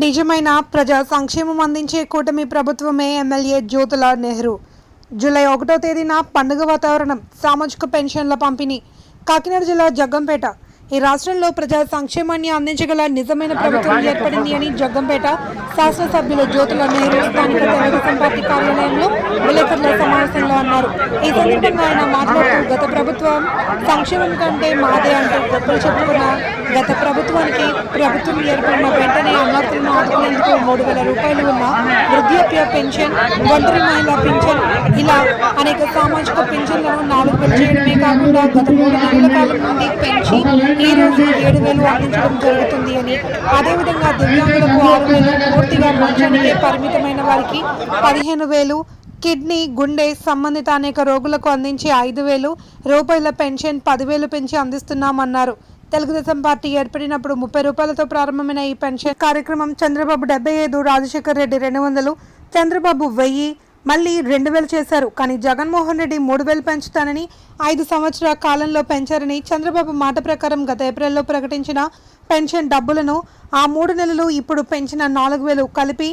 నిజమైన ప్రజా సంక్షేమం అందించే కూటమి ప్రభుత్వమే ఎమ్మెల్యే జ్యోతుల నెహ్రూ. జూలై ఒకటో తేదీన పండుగ వాతావరణం సామాజిక పెన్షన్ల పంపిణీ. కాకినాడ జిల్లా జగ్గంపేట. ఈ రాష్ట్రంలో ప్రజా సంక్షేమాన్ని అందించగల నిజమైన ప్రభుత్వం ఏర్పడింది అని జగ్గంపేట శాసనసభ్యులు జ్యోతుల నెహ్రూ స్థానిక తెలుగుదేశం పార్టీ కార్యాలయంలో విలేకరుల సమావేశంలో అన్నారు. ఈ సందర్భంగా ఆయన మాట్లాడుతూ గత ప్రభుత్వం సంక్షేమం కంటే మాదే అంటూ గొప్పలు చెప్పుకున్న గత ప్రభుత్వానికి ప్రభుత్వం ఏర్పడిన వెంటనే అన్నతులను ఆదుకునేందుకు మూడు వేల రూపాయలు ఉన్న వృద్ధాప్య పెన్షన్ ఒంటరి మహిళా పెన్షన్ ఇలా అనేక సామాజిక పెన్షన్లను నాలుగు వేలు చేయడమే కాకుండా గత మూడు నెలల కాలం నుండి పెంచి ఈ రోజు ఏడు వేలు అందించడం జరుగుతుంది అని. అదేవిధంగా దివ్యాంగులకు ఆరు వేలు పూర్తిగా పరిమితమైన వారికి పదిహేను వేలు కిడ్నీ గుండె సంబంధిత అనేక రోగులకు అందించే ఐదు వేలు రూపాయల పెన్షన్ పదివేలు పెంచి అందిస్తున్నామన్నారు. తెలుగుదేశం పార్టీ ఏర్పడినప్పుడు ముప్పై రూపాయలతో ప్రారంభమైన ఈ పెన్షన్ కార్యక్రమం చంద్రబాబు డెబ్బై ఐదు రాజశేఖర్ రెడ్డి రెండు వందలు చంద్రబాబు వెయ్యి మళ్ళీ రెండు వేలు చేశారు. కానీ జగన్మోహన్ రెడ్డి మూడు వేలు పెంచుతానని ఐదు సంవత్సరాల కాలంలో పెంచారని చంద్రబాబు మాట ప్రకారం గత ఏప్రిల్లో ప్రకటించిన పెన్షన్ డబ్బులను ఆ మూడు నెలలు ఇప్పుడు పెంచిన నాలుగు వేలు కలిపి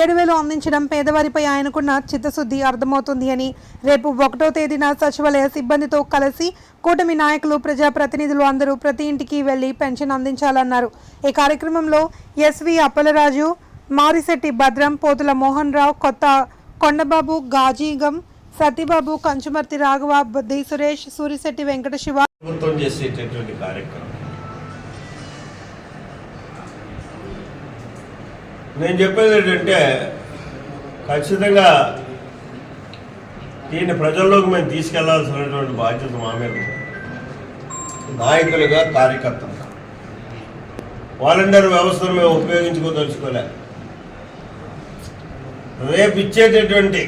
ఏడు వేలు అందించడం పేదవారిపై ఆయనకున్న చిత్తశుద్ధి అర్థమవుతుంది అని రేపు ఒకటో తేదీన సచివాలయ సిబ్బందితో కలిసి కూటమి నాయకులు ప్రజాప్రతినిధులు అందరూ ప్రతి ఇంటికి వెళ్ళి పెన్షన్ అందించాలన్నారు. ఈ కార్యక్రమంలో ఎస్వి అప్పలరాజు మారిశెట్టి భద్రం పోతుల మోహన్ రావు కొత్త కొండబాబు గాజీగం సతీబాబు కంచుమర్తి రాఘవ బుద్ధి సురేష్ సూరిశెట్టి వెంకట శివ ప్రభుత్వం చేసేటటువంటి కార్యక్రమం నేను చెప్పేది ఏంటంటే ఖచ్చితంగా దీన్ని ప్రజల్లోకి మేము తీసుకెళ్ళాల్సినటువంటి బాధ్యత మా మీద నాయకులుగా కార్యకర్తలుగా. వాలంటీర్ వ్యవస్థను మేము ఉపయోగించుకోదలుచుకోలే. రేపు ఇచ్చేటటువంటి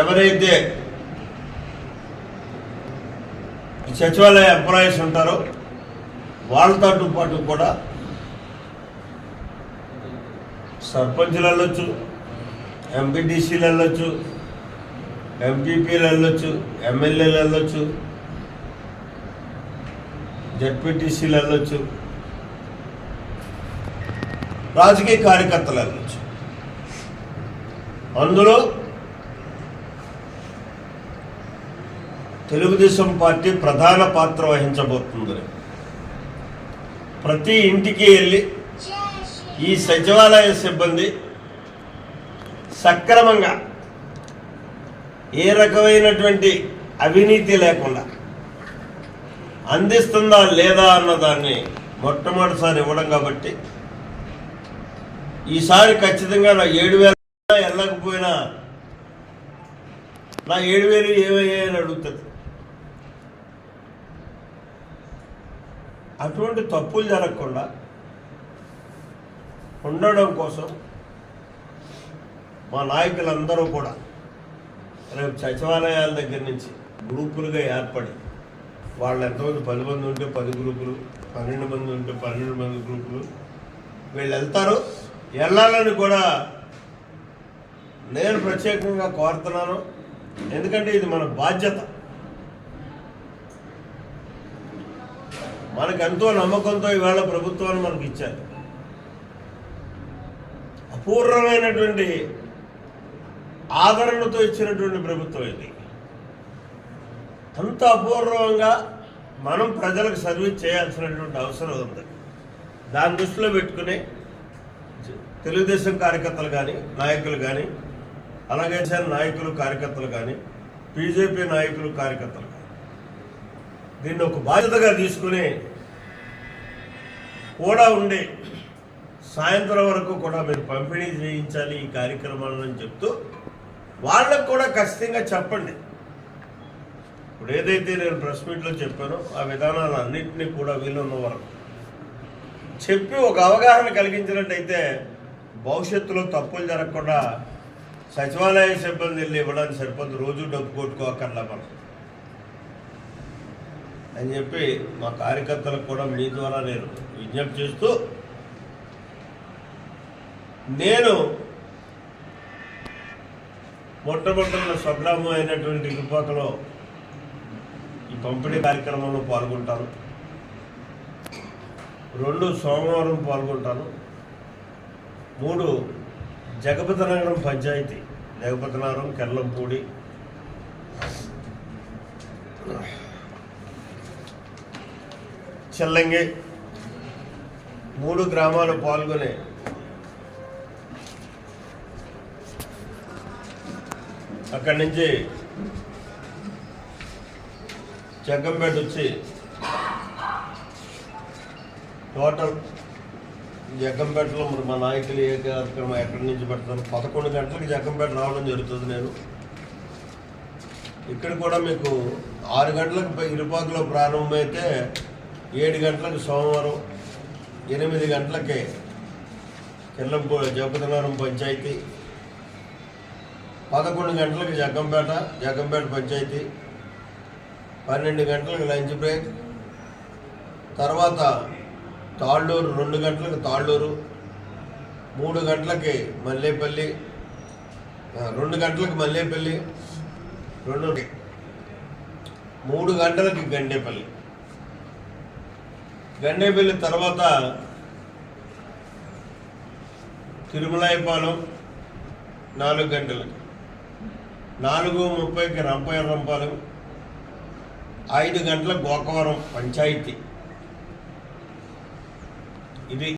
ఎవరైతే సచివాలయ ఎంప్లాయీస్ ఉంటారో వాళ్ళతో పాటు కూడా సర్పంచులు వెళ్ళొచ్చు ఎంపీటీసీలు వెళ్ళొచ్చు ఎంపీపీలు వెళ్ళొచ్చు ఎమ్మెల్యేలు వెళ్ళొచ్చు జడ్పీటీసీలు వెళ్ళొచ్చు రాజకీయ కార్యకర్తలు వెళ్ళొచ్చు అందులో తెలుగుదేశం పార్టీ ప్రధాన పాత్ర వహించబోతుంది ప్రతి ఇంటికి వెళ్ళి ఈ సచివాలయ సిబ్బంది సక్రమంగా ఏ రకమైనటువంటి అవినీతి లేకుండా అందిస్తుందా లేదా అన్నదాన్ని మొట్టమొదటిసారి ఇవ్వడం కాబట్టి ఈసారి ఖచ్చితంగా నా ఏడు వేల వెళ్ళకపోయినా నా ఏడు వేలు ఏమయ్యాయని అడుగుతుంది. అటువంటి తప్పులు జరగకుండా ఉండడం కోసం మా నాయకులందరూ కూడా రేపు సచివాలయాల దగ్గర నుంచి గ్రూపులుగా ఏర్పడి వాళ్ళు ఎంతమంది పది మంది ఉంటే పది గ్రూపులు పన్నెండు మంది ఉంటే పన్నెండు మంది గ్రూపులు. వీళ్ళు వెళ్తారు. వెళ్ళాలని కూడా నేను ప్రత్యేకంగా కోరుతున్నాను. ఎందుకంటే ఇది మన బాధ్యత. మనకు ఎంతో నమ్మకంతో ఈవేళ ప్రభుత్వాన్ని మనకి ఇచ్చారు. పూర్వమైనటువంటి ఆదరణతో ఇచ్చినటువంటి ప్రభుత్వం ఇది. అంత అపూర్వంగా మనం ప్రజలకు సర్వీస్ చేయాల్సినటువంటి అవసరం ఉంది. దాని దృష్టిలో పెట్టుకుని తెలుగుదేశం కార్యకర్తలు కానీ నాయకులు కానీ అలాగే జన నాయకులు కార్యకర్తలు కానీ బీజేపీ నాయకులు కార్యకర్తలు కానీ దీన్ని ఒక బాధ్యతగా తీసుకుని కూడా ఉండే సాయంత్రం వరకు కూడా మీరు పంపిణీ చేయించాలి ఈ కార్యక్రమాలను చెప్తూ వాళ్ళకు కూడా ఖచ్చితంగా చెప్పండి. ఇప్పుడు ఏదైతే నేను ప్రెస్ మీట్లో చెప్పానో ఆ విధానాలు అన్నింటినీ కూడా వీలున్న వరకు. చెప్పి ఒక అవగాహన కలిగించినట్టయితే భవిష్యత్తులో తప్పులు జరగకుండా సచివాలయ సిబ్బంది వెళ్ళి ఇవ్వడానికి సరిపోతుంది రోజు డబ్బు కొట్టుకోకర్లా మనం. అని చెప్పి మా కార్యకర్తలకు కూడా మీ ద్వారా నేను విజ్ఞప్తి చేస్తూ నేను మొట్టమొదటి స్వగ్రామం అయినటువంటి ఇరుపాకలో ఈ పంపిణీ కార్యక్రమంలో పాల్గొంటాను. రెండు సోమవారం పాల్గొంటాను. మూడు జగపతినగరం పంచాయతీ జగపతినగరం కెల్లంపూడి చెల్లంగి. మూడు గ్రామాలు పాల్గొనే అక్కడి నుంచి జగ్గంపేట వచ్చి టోటల్ జగ్గంపేటలో మరి మా నాయకులు ఏ కార్యక్రమం ఎక్కడి నుంచి పెడతారు? పదకొండు గంటలకు జగ్గంపేట రావడం జరుగుతుంది నేను. ఇక్కడ కూడా మీకు ఆరు గంటలకు ఇరుపాకులో ప్రారంభమైతే ఏడు గంటలకు సోమవారం ఎనిమిది గంటలకి కిల్లంపూ జగపతినగరం పంచాయతీ పదకొండు గంటలకు జగ్గంపేట జగ్గంపేట పంచాయతీ. పన్నెండు గంటలకు లంచ్ బ్రేక్. తర్వాత తాళ్ళూరు రెండు గంటలకు తాళ్ళూరు. మూడు గంటలకి మల్లేపల్లి. రెండు గంటలకు మల్లేపల్లి. రెండు మూడు గంటలకి గండేపల్లి. గండేపల్లి తర్వాత తిరుమలాయపాలెం నాలుగు గంటలకి. నాలుగు ముప్పైకి రంపాయపాలెం ఐదు గంటల గోకవరం పంచాయతీ. ఇది